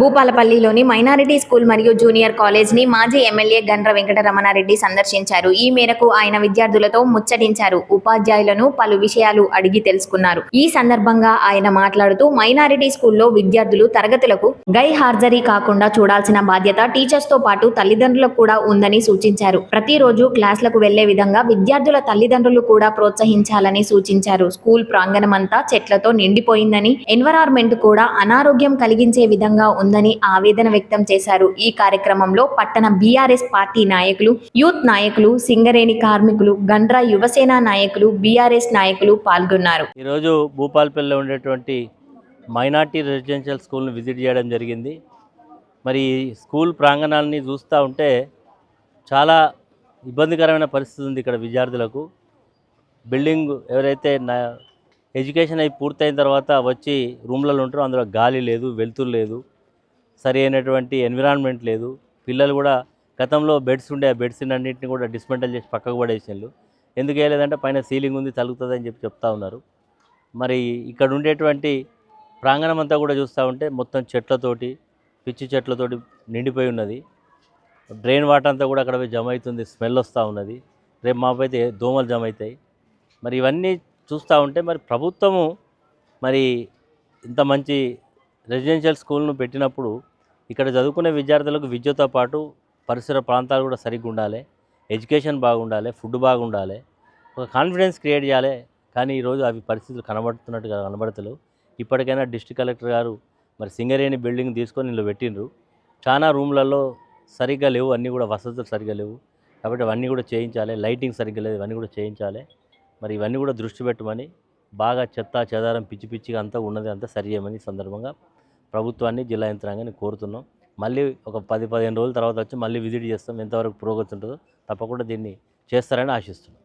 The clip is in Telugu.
భూపాలపల్లిలోని మైనారిటీ స్కూల్ మరియు జూనియర్ కాలేజ్ని మాజీ ఎమ్మెల్యే గండ్ర వెంకటరమణారెడ్డి సందర్శించారు. ఈ మేరకు ఆయన విద్యార్థులతో ముచ్చటించారు. ఉపాధ్యాయులను పలు విషయాలు అడిగి తెలుసుకున్నారు. ఈ సందర్భంగా ఆయన మాట్లాడుతూ మైనారిటీ స్కూల్లో విద్యార్థులు తరగతులకు గై హార్జరీ కాకుండా చూడాల్సిన బాధ్యత టీచర్స్తో పాటు తల్లిదండ్రులకు కూడా ఉందని సూచించారు. ప్రతిరోజు క్లాసులకు వెళ్ళే విధంగా విద్యార్థుల తల్లిదండ్రులు కూడా ప్రోత్సహించాలని సూచించారు. స్కూల్ ప్రాంగణమంతా చెట్లతో నిండిపోయిందని ఎన్వరాన్మెంట్ కూడా అనారోగ్యం కలిగించే విధంగా ఉంది ఉందని ఆవేదన వ్యక్తం చేశారు. ఈ కార్యక్రమంలో పట్టణ బీఆర్ఎస్ పార్టీ నాయకులు యూత్ నాయకులు సింగరేణి కార్మికులు గండ్రా యువసేన నాయకులు బీఆర్ఎస్ నాయకులు పాల్గొన్నారు. ఈరోజు భూపాల్పల్లిలో ఉండేటువంటి మైనార్టీ రెసిడెన్షియల్ స్కూల్ని విజిట్ చేయడం జరిగింది. మరి స్కూల్ ప్రాంగణాలని చూస్తూ ఉంటే చాలా ఇబ్బందికరమైన పరిస్థితి ఉంది ఇక్కడ విద్యార్థులకు. బిల్డింగ్ ఎవరైతే నా ఎడ్యుకేషన్ అయి పూర్తయిన తర్వాత వచ్చి రూమ్లలో ఉంటారో అందులో గాలి లేదు వెలుతురు లేదు. సరి అయినటువంటి ఎన్విరాన్మెంట్ లేదు. పిల్లలు కూడా గతంలో బెడ్స్ ఉండే ఆ బెడ్స్ అన్నింటిని కూడా డిస్మెంటల్ చేసి పక్కకు పడేసినారు ఎందుకు వేయలేదంటే పైన సీలింగ్ ఉంది తలుగుతుంది అని చెప్పి చెప్తా ఉన్నారు. మరి ఇక్కడ ఉండేటువంటి ప్రాంగణం అంతా కూడా చూస్తూ ఉంటే మొత్తం చెట్లతోటి పిచ్చి చెట్లతోటి నిండిపోయి ఉన్నది. డ్రైన్ వాటర్ అంతా కూడా అక్కడ పోయి జమ అవుతుంది స్మెల్ వస్తూ ఉన్నది. రేపు మాపైతే దోమలు జమ అవుతాయి. మరి ఇవన్నీ చూస్తూ ఉంటే మరి ప్రభుత్వము మరి ఇంత మంచి రెసిడెన్షియల్ స్కూల్ను పెట్టినప్పుడు ఇక్కడ చదువుకునే విద్యార్థులకు విద్యతో పాటు పరిసర ప్రాంతాలు కూడా సరిగ్గా ఉండాలి. ఎడ్యుకేషన్ బాగుండాలి ఫుడ్ బాగుండాలి. ఒక కాన్ఫిడెన్స్ క్రియేట్ చేయాలి. కానీ ఈరోజు అవి పరిస్థితులు కనబడుతున్నట్టుగా కనబడతలు ఇప్పటికైనా డిస్ట్రిక్ట్ కలెక్టర్ గారు మరి సింగరేణి బిల్డింగ్ తీసుకొని ఇందులో పెట్టిండ్రు. చాలా రూమ్లలో సరిగ్గా లేవు. అన్నీ కూడా వసతులు సరిగ్గా లేవు. కాబట్టి అవన్నీ కూడా చేయించాలి. లైటింగ్ సరిగ్గా లేదు. ఇవన్నీ కూడా చేయించాలి. మరి ఇవన్నీ కూడా దృష్టి పెట్టమని బాగా చెత్త చెదారం పిచ్చి పిచ్చిగా అంతా ఉన్నది అంతా సరి చేయమని సందర్భంగా ప్రభుత్వాన్ని జిల్లా యంత్రాంగాన్ని కోరుతున్నాం. మళ్ళీ ఒక పది పదిహేను రోజుల తర్వాత వచ్చి మళ్ళీ విజిట్ చేస్తాం. ఎంతవరకు పురోగతి ఉంటుందో తప్పకుండా దీన్ని చేస్తారని ఆశిస్తున్నాం.